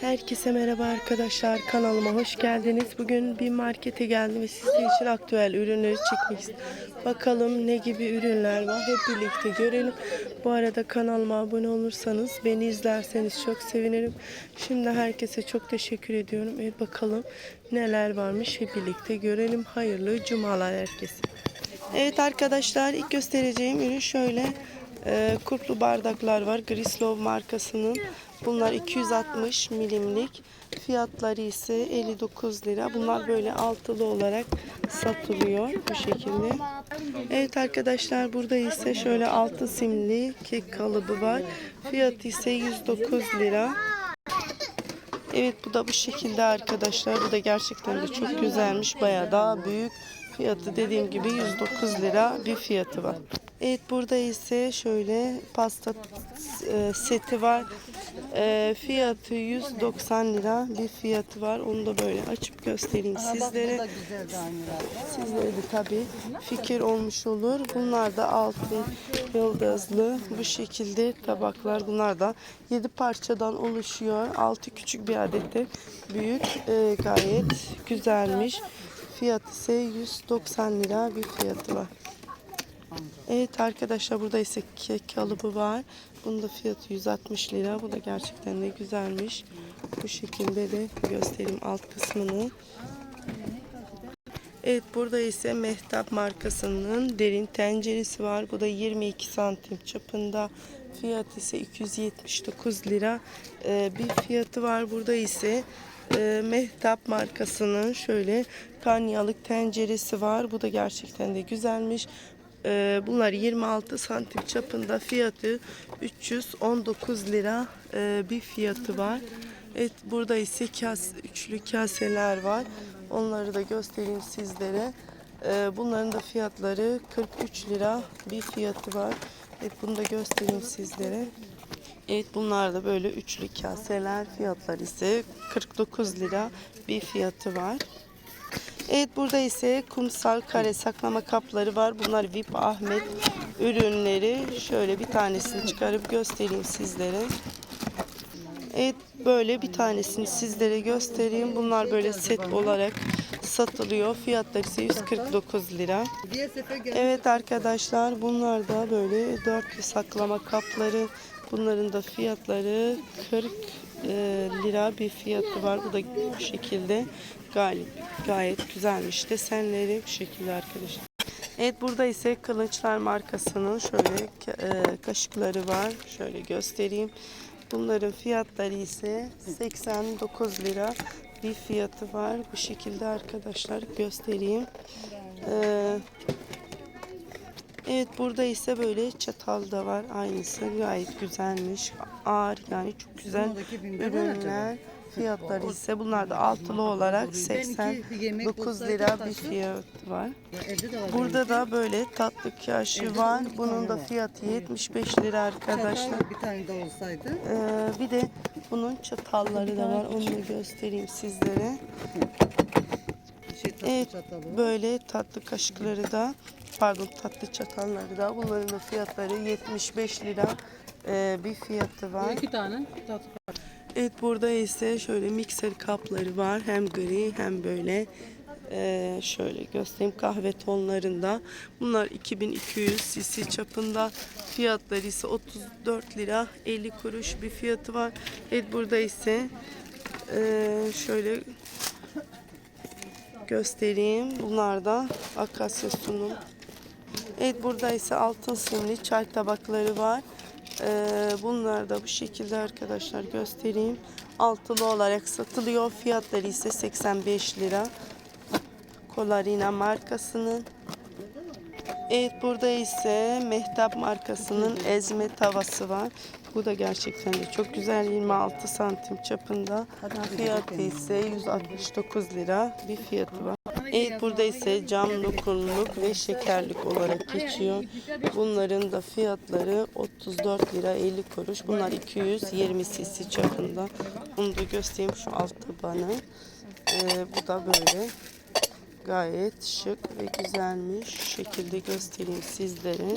Herkese merhaba arkadaşlar kanalıma hoş geldiniz. Bugün bir markete geldim ve sizler için aktüel ürünleri çekmek. Bakalım ne gibi ürünler var hep birlikte görelim. Bu arada kanalıma abone olursanız beni izlerseniz çok sevinirim. Şimdi herkese çok teşekkür ediyorum. Evet bakalım neler varmış hep birlikte görelim. Hayırlı cumalar herkese. Evet arkadaşlar ilk göstereceğim ürün şöyle e, kurtlu bardaklar var. Grislov markasının. Bunlar 260 milimlik. Fiyatları ise 59 lira. Bunlar böyle altılı olarak satılıyor bu şekilde. Evet arkadaşlar burada ise şöyle altı simli kek kalıbı var. Fiyatı ise 109 lira. Evet bu da bu şekilde arkadaşlar. Bu da gerçekten de çok güzelmiş. Bayağı daha büyük. Fiyatı dediğim gibi 109 lira bir fiyatı var. Evet burada ise şöyle pasta e, seti var. E, fiyatı 190 lira bir fiyatı var. Onu da böyle açıp göstereyim sizlere. Sizlere de tabii fikir olmuş olur. Bunlar da altın yıldızlı bu şekilde tabaklar. Bunlar da 7 parçadan oluşuyor. Altı küçük bir adette büyük. E, gayet güzelmiş. Fiyat ise 190 lira bir fiyatı var. Evet arkadaşlar burada ise kek kalıbı var. Bunun da fiyatı 160 lira. Bu da gerçekten de güzelmiş. Bu şekilde de göstereyim alt kısmını. Evet burada ise Mehtap markasının derin tenceresi var. Bu da 22 santim çapında. Fiyat ise 279 lira Ee, bir fiyatı var. Burada ise e, Mehtap markasının şöyle karniyalık tenceresi var. Bu da gerçekten de güzelmiş. Ee, bunlar 26 santim çapında fiyatı 319 lira e, bir fiyatı var. Evet burada ise kas, üçlü kaseler var. Onları da göstereyim sizlere. Ee, bunların da fiyatları 43 lira bir fiyatı var. Evet bunu da göstereyim sizlere. Evet bunlar da böyle üçlü kaseler fiyatları ise 49 lira bir fiyatı var. Evet burada ise kumsal kare saklama kapları var. Bunlar VIP Ahmet ürünleri. Şöyle bir tanesini çıkarıp göstereyim sizlere. Evet böyle bir tanesini sizlere göstereyim. Bunlar böyle set olarak satılıyor. Fiyatları ise 149 lira. Evet arkadaşlar bunlar da böyle dörtlü saklama kapları. Bunların da fiyatları 40 e, lira bir fiyatı var. Bu da bu şekilde gayet, gayet güzelmiş. Desenleri bu şekilde arkadaşlar. Evet burada ise Kılıçlar markasının şöyle e, kaşıkları var. Şöyle göstereyim. Bunların fiyatları ise 89 lira bir fiyatı var. Bu şekilde arkadaşlar göstereyim. Ee, evet burada ise böyle çatal da var. Aynısı gayet güzelmiş. Ağır yani çok güzel ürünler. Fiyatları ise bunlar da altılı olarak Benimki bir yemek 89 olsaydı lira bir fiyat var. Burada da böyle tatlı kaşı var. Bunun da fiyatı 75 lira arkadaşlar. Bir tane de olsaydı. Ee, bir de bunun çatalları da var. Onu da göstereyim sizlere. Şey Evet, böyle tatlı kaşıkları da, pardon tatlı çatalları da. Bunların da fiyatları 75 lira ee, bir fiyatı var. İki tane tatlı. Evet burada ise şöyle mikser kapları var. Hem gri hem böyle ee, şöyle göstereyim kahve tonlarında. Bunlar 2200 cc çapında. Fiyatları ise 34 lira 50 kuruş bir fiyatı var. Evet burada ise ee, şöyle göstereyim. Bunlar da akasya sunum. Evet burada ise altın simli çay tabakları var. Ee, bunlar da bu şekilde arkadaşlar göstereyim. Altılı olarak satılıyor. Fiyatları ise 85 lira. Colarina markasının. Evet burada ise Mehtap markasının ezme tavası var. Bu da gerçekten de çok güzel 26 santim çapında. Fiyatı ise 169 lira bir fiyatı var. Evet burada ise cam lokumluk ve şekerlik olarak geçiyor. Bunların da fiyatları 34 lira 50 kuruş. Bunlar 220 cc çapında. Bunu da göstereyim şu alt tabanı. Ee, bu da böyle gayet şık ve güzelmiş. Şu şekilde göstereyim sizlere.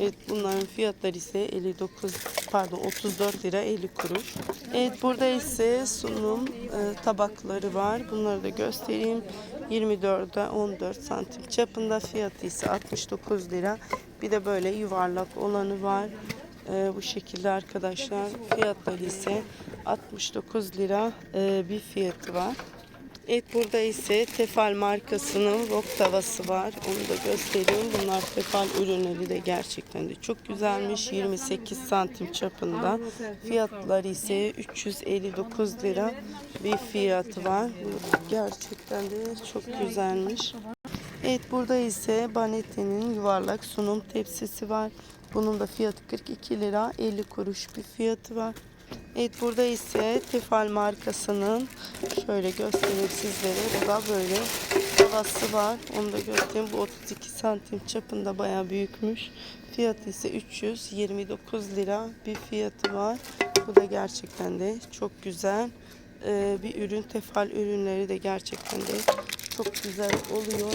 Evet bunların fiyatları ise 59 pardon 34 lira 50 kuruş. Evet burada ise sunum e, tabakları var. Bunları da göstereyim. 24'e 14 santim çapında fiyatı ise 69 lira. Bir de böyle yuvarlak olanı var. E, bu şekilde arkadaşlar. Fiyatları ise 69 lira e, bir fiyatı var. Evet burada ise Tefal markasının wok tavası var. Onu da göstereyim. Bunlar Tefal ürünleri de gerçekten de çok güzelmiş. 28 santim çapında. Fiyatları ise 359 lira bir fiyatı var. Gerçekten de çok güzelmiş. Evet burada ise Banetti'nin yuvarlak sunum tepsisi var. Bunun da fiyatı 42 lira 50 kuruş bir fiyatı var. Evet burada ise Tefal markasının şöyle göstereyim sizlere. Bu da böyle tavası var. Onu da göstereyim. Bu 32 santim çapında bayağı büyükmüş. Fiyatı ise 329 lira bir fiyatı var. Bu da gerçekten de çok güzel ee, bir ürün. Tefal ürünleri de gerçekten de çok güzel oluyor.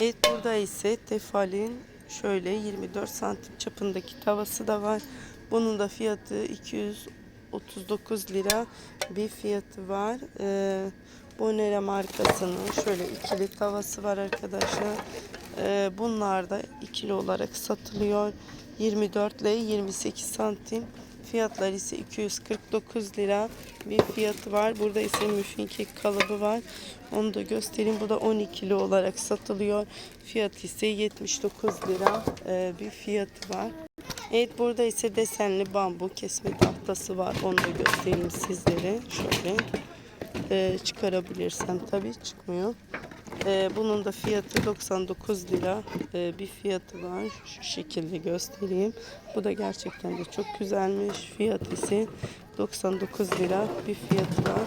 Evet burada ise Tefal'in şöyle 24 santim çapındaki tavası da var. Bunun da fiyatı 239 lira bir fiyatı var. Ee, Bonera markasının şöyle ikili tavası var arkadaşlar. Ee, bunlar da ikili olarak satılıyor. 24 ile 28 santim. Fiyatları ise 249 lira bir fiyatı var. Burada ise müfin kek kalıbı var. Onu da göstereyim. Bu da 12'li olarak satılıyor. Fiyatı ise 79 lira e, bir fiyatı var. Evet burada ise desenli bambu kesme tahtası var. Onu da göstereyim sizlere. Şöyle e, çıkarabilirsem tabii çıkmıyor. E, bunun da fiyatı 99 lira e, bir fiyatı var. Şu şekilde göstereyim. Bu da gerçekten de çok güzelmiş. Fiyat ise 99 lira bir fiyatı var.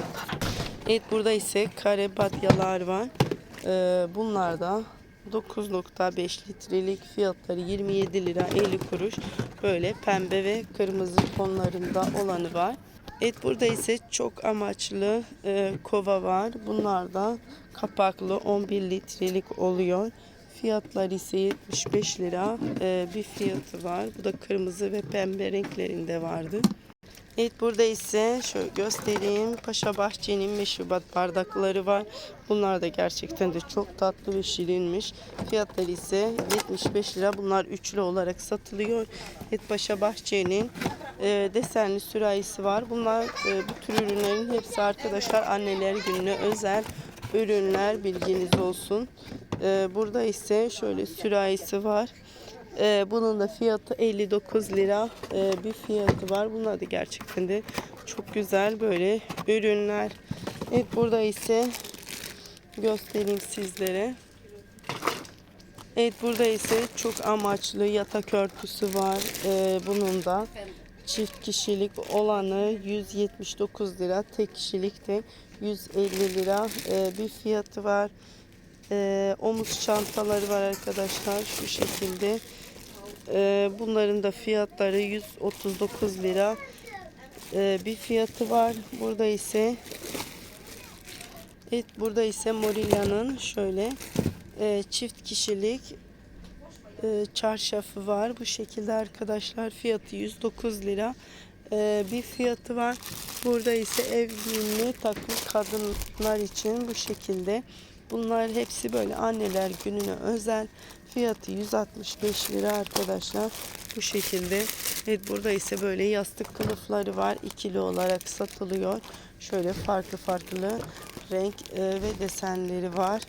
Evet burada ise kare badyalar var. E, bunlar da 9.5 litrelik fiyatları 27 lira 50 kuruş. Böyle pembe ve kırmızı tonlarında olanı var. Evet burada ise çok amaçlı e, kova var. Bunlar da kapaklı 11 litrelik oluyor. Fiyatları ise 75 lira e, bir fiyatı var. Bu da kırmızı ve pembe renklerinde vardı. Evet burada ise şöyle göstereyim. Paşa Bahçe'nin meşrubat bardakları var. Bunlar da gerçekten de çok tatlı ve şirinmiş. Fiyatları ise 75 lira. Bunlar üçlü olarak satılıyor. Evet Paşa Bahçe'nin e, desenli sürahisi var. Bunlar e, bu tür ürünlerin hepsi arkadaşlar anneler gününe özel ürünler bilginiz olsun. E, burada ise şöyle sürahisi var. Ee, bunun da fiyatı 59 lira ee, bir fiyatı var. Bunlar da gerçekten de çok güzel böyle ürünler. Evet burada ise göstereyim sizlere. Evet burada ise çok amaçlı yatak örtüsü var. Ee, bunun da çift kişilik olanı 179 lira. Tek kişilik de 150 lira ee, bir fiyatı var. Ee, omuz çantaları var arkadaşlar şu şekilde. Ee, bunların da fiyatları 139 lira ee, bir fiyatı var. Burada ise Evet burada ise Morilla'nın şöyle e, çift kişilik e, çarşafı var. Bu şekilde arkadaşlar fiyatı 109 lira e, bir fiyatı var. Burada ise ev giyimli takım kadınlar için bu şekilde. Bunlar hepsi böyle anneler gününe özel. Fiyatı 165 lira arkadaşlar. Bu şekilde. Evet burada ise böyle yastık kılıfları var. ikili olarak satılıyor. Şöyle farklı farklı renk e, ve desenleri var.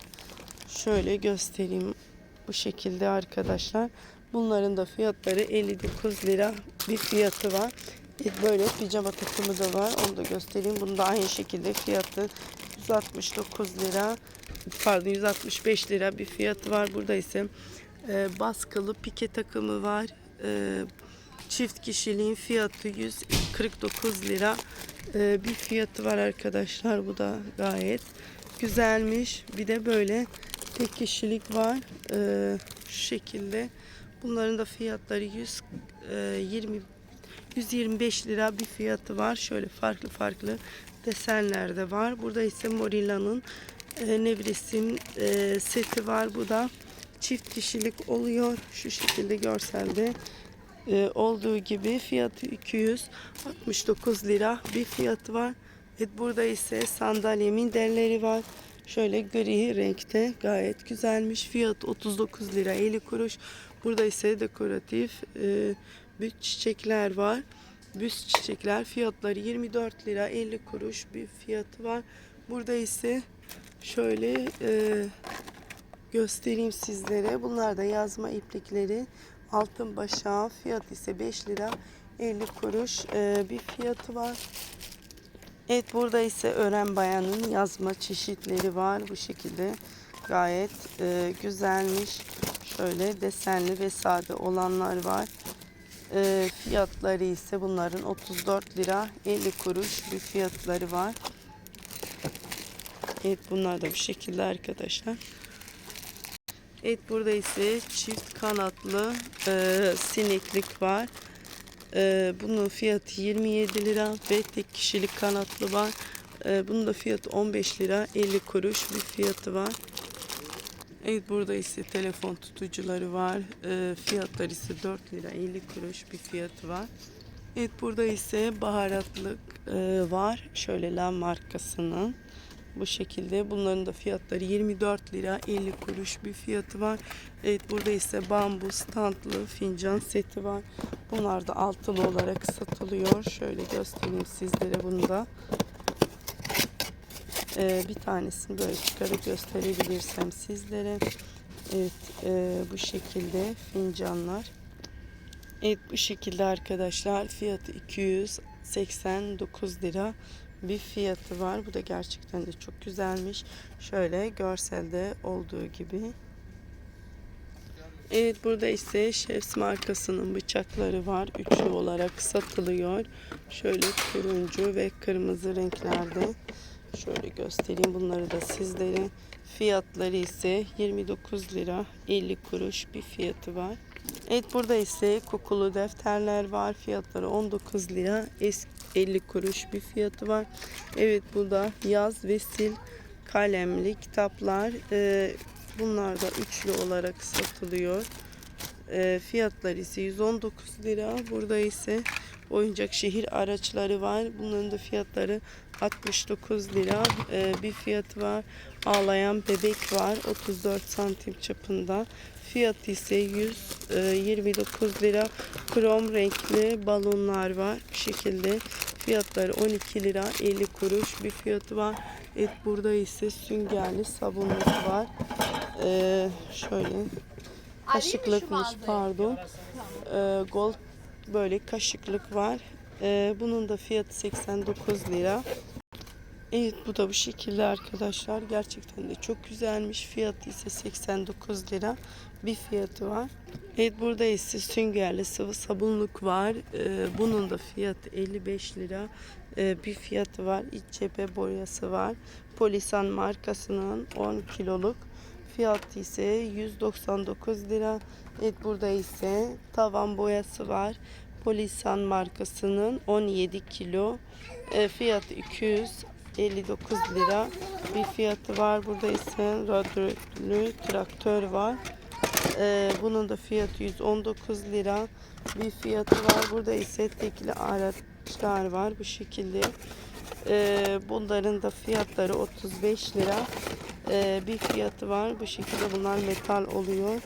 Şöyle göstereyim bu şekilde arkadaşlar. Bunların da fiyatları 59 lira bir fiyatı var. Böyle pijama takımı da var. Onu da göstereyim. Bunun da aynı şekilde fiyatı 169 lira. Pardon 165 lira bir fiyatı var. Burada ise e, baskılı pike takımı var. E, çift kişiliğin fiyatı 149 lira e, bir fiyatı var arkadaşlar. Bu da gayet güzelmiş. Bir de böyle tek kişilik var. E, şu şekilde. Bunların da fiyatları 120 125 lira bir fiyatı var. Şöyle farklı farklı desenler de var. Burada ise Morilla'nın e, Nevresim e, seti var. Bu da çift kişilik oluyor. Şu şekilde görselde e, olduğu gibi fiyatı 269 lira bir fiyatı var. Evet, burada ise sandalye minderleri var. Şöyle gri renkte gayet güzelmiş. Fiyat 39 lira 50 kuruş. Burada ise dekoratif e, büt çiçekler var. Büst çiçekler fiyatları 24 lira 50 kuruş bir fiyatı var. Burada ise şöyle e, göstereyim sizlere. Bunlar da yazma iplikleri. Altın başağı fiyat ise 5 lira 50 kuruş e, bir fiyatı var. Evet burada ise öğren bayanın yazma çeşitleri var. Bu şekilde gayet e, güzelmiş. Şöyle desenli ve sade olanlar var. E, fiyatları ise bunların 34 lira 50 kuruş bir fiyatları var. Evet bunlar da bu şekilde arkadaşlar. Evet burada ise çift kanatlı e, sineklik var. E, bunun fiyatı 27 lira ve tek kişilik kanatlı var. E, bunun da fiyatı 15 lira 50 kuruş bir fiyatı var. Evet burada ise telefon tutucuları var. E, fiyatları ise 4 lira 50 kuruş bir fiyatı var. Evet burada ise baharatlık e, var. Şöyle La markasının. Bu şekilde bunların da fiyatları 24 lira 50 kuruş bir fiyatı var. Evet burada ise bambu standlı fincan seti var. Bunlar da altılı olarak satılıyor. Şöyle göstereyim sizlere bunu da. Ee, bir tanesini böyle çıkarıp gösterebilirsem sizlere. Evet e, bu şekilde fincanlar. Evet bu şekilde arkadaşlar fiyatı 289 lira bir fiyatı var. Bu da gerçekten de çok güzelmiş. Şöyle görselde olduğu gibi. Evet burada ise Chefs markasının bıçakları var. Üçlü olarak satılıyor. Şöyle turuncu ve kırmızı renklerde. Şöyle göstereyim bunları da sizlere. Fiyatları ise 29 lira 50 kuruş bir fiyatı var. Evet burada ise kokulu defterler var. Fiyatları 19 lira es- 50 kuruş bir fiyatı var. Evet burada yaz ve sil kalemli kitaplar. Ee, bunlar da üçlü olarak satılıyor. Ee, fiyatları ise 119 lira. Burada ise oyuncak şehir araçları var. Bunların da fiyatları 69 lira. Ee, bir fiyatı var. Ağlayan bebek var. 34 santim çapında. Fiyatı ise 129 lira. Krom renkli balonlar var. Bu şekilde fiyatları 12 lira 50 kuruş bir fiyatı var. Evet burada ise süngerli sabunluk var. Ee, şöyle kaşıklıkmış pardon. Ee, gold böyle kaşıklık var. Ee, bunun da fiyatı 89 lira. Evet bu da bu şekilde arkadaşlar. Gerçekten de çok güzelmiş. Fiyatı ise 89 lira bir fiyatı var. Evet burada ise süngerli sıvı sabunluk var. Ee, bunun da fiyatı 55 lira ee, bir fiyatı var. İç cephe boyası var. Polisan markasının 10 kiloluk fiyatı ise 199 lira. Evet burada ise tavan boyası var. Polisan markasının 17 kilo e, fiyatı 259 lira bir fiyatı var. Burada ise radyolü traktör var. E, bunun da fiyatı 119 lira bir fiyatı var. Burada ise tekli araçlar var bu şekilde. E, bunların da fiyatları 35 lira e, bir fiyatı var. Bu şekilde bunlar metal oluyor.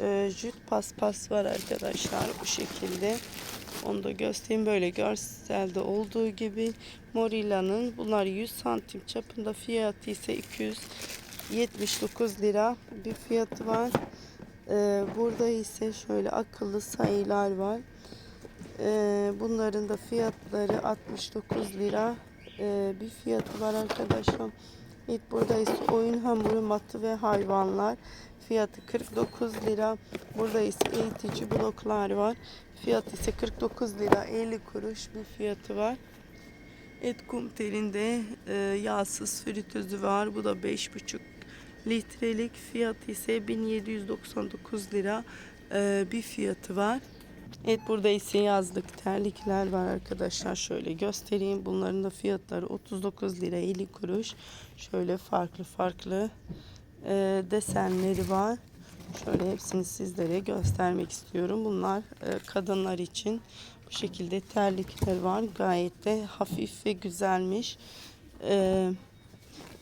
E, jüt paspas var arkadaşlar bu şekilde. Onu da göstereyim böyle görselde olduğu gibi Morilla'nın bunlar 100 santim çapında fiyatı ise 279 lira bir fiyatı var. Ee, burada ise şöyle akıllı sayılar var. Ee, bunların da fiyatları 69 lira ee, bir fiyatı var arkadaşlar. Evet burada ise oyun hamuru matı ve hayvanlar fiyatı 49 lira. Burada ise eğitici bloklar var. Fiyatı ise 49 lira 50 kuruş bir fiyatı var. Et kum telinde e, yağsız fritözü var. Bu da 5,5 litrelik. Fiyatı ise 1799 lira e, bir fiyatı var. Evet burada ise yazlık terlikler var arkadaşlar. Şöyle göstereyim. Bunların da fiyatları 39 lira 50 kuruş. Şöyle farklı farklı e, desenleri var. Şöyle hepsini sizlere göstermek istiyorum. Bunlar e, kadınlar için bu şekilde terlikler var. Gayet de hafif ve güzelmiş. Ee,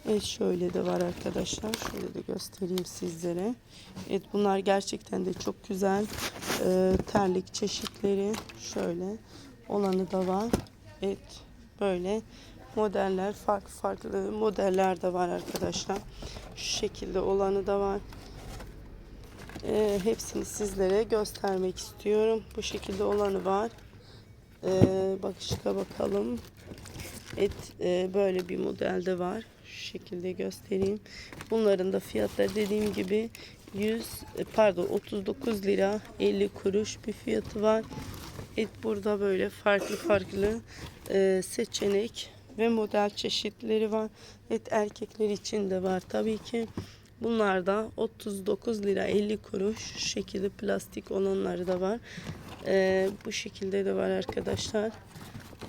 Evet şöyle de var arkadaşlar. Şöyle de göstereyim sizlere. Evet bunlar gerçekten de çok güzel e, terlik çeşitleri. Şöyle olanı da var. Evet böyle modeller farklı farklı modeller de var arkadaşlar. Şu şekilde olanı da var. E, hepsini sizlere göstermek istiyorum. Bu şekilde olanı var. E, bakışka bakalım. Evet e, böyle bir modelde var. Şu şekilde göstereyim. Bunların da fiyatları dediğim gibi 100 e, pardon 39 lira 50 kuruş bir fiyatı var. Evet burada böyle farklı farklı e, seçenek ve model çeşitleri var. Evet erkekler için de var tabii ki. Bunlar da 39 lira 50 kuruş şekilde plastik olanları da var. E, bu şekilde de var arkadaşlar.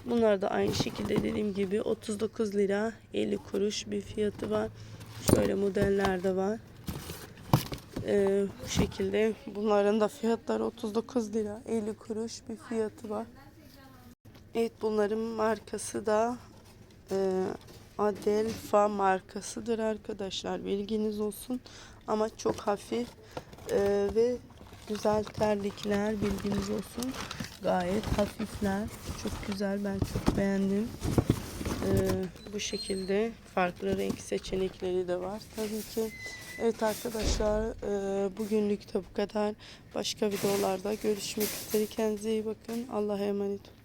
Bunlar da aynı şekilde dediğim gibi 39 lira 50 kuruş bir fiyatı var. Şöyle modeller de var. Ee, bu şekilde bunların da fiyatları 39 lira 50 kuruş bir fiyatı var. Evet bunların markası da e, Adelfa markasıdır arkadaşlar. Bilginiz olsun. Ama çok hafif e, ve güzel terlikler bilginiz olsun. Gayet hafifler. Çok güzel. Ben çok beğendim. Ee, bu şekilde farklı renk seçenekleri de var tabii ki. Evet arkadaşlar e, bugünlük de bu kadar. Başka videolarda görüşmek üzere. Kendinize iyi bakın. Allah'a emanet olun.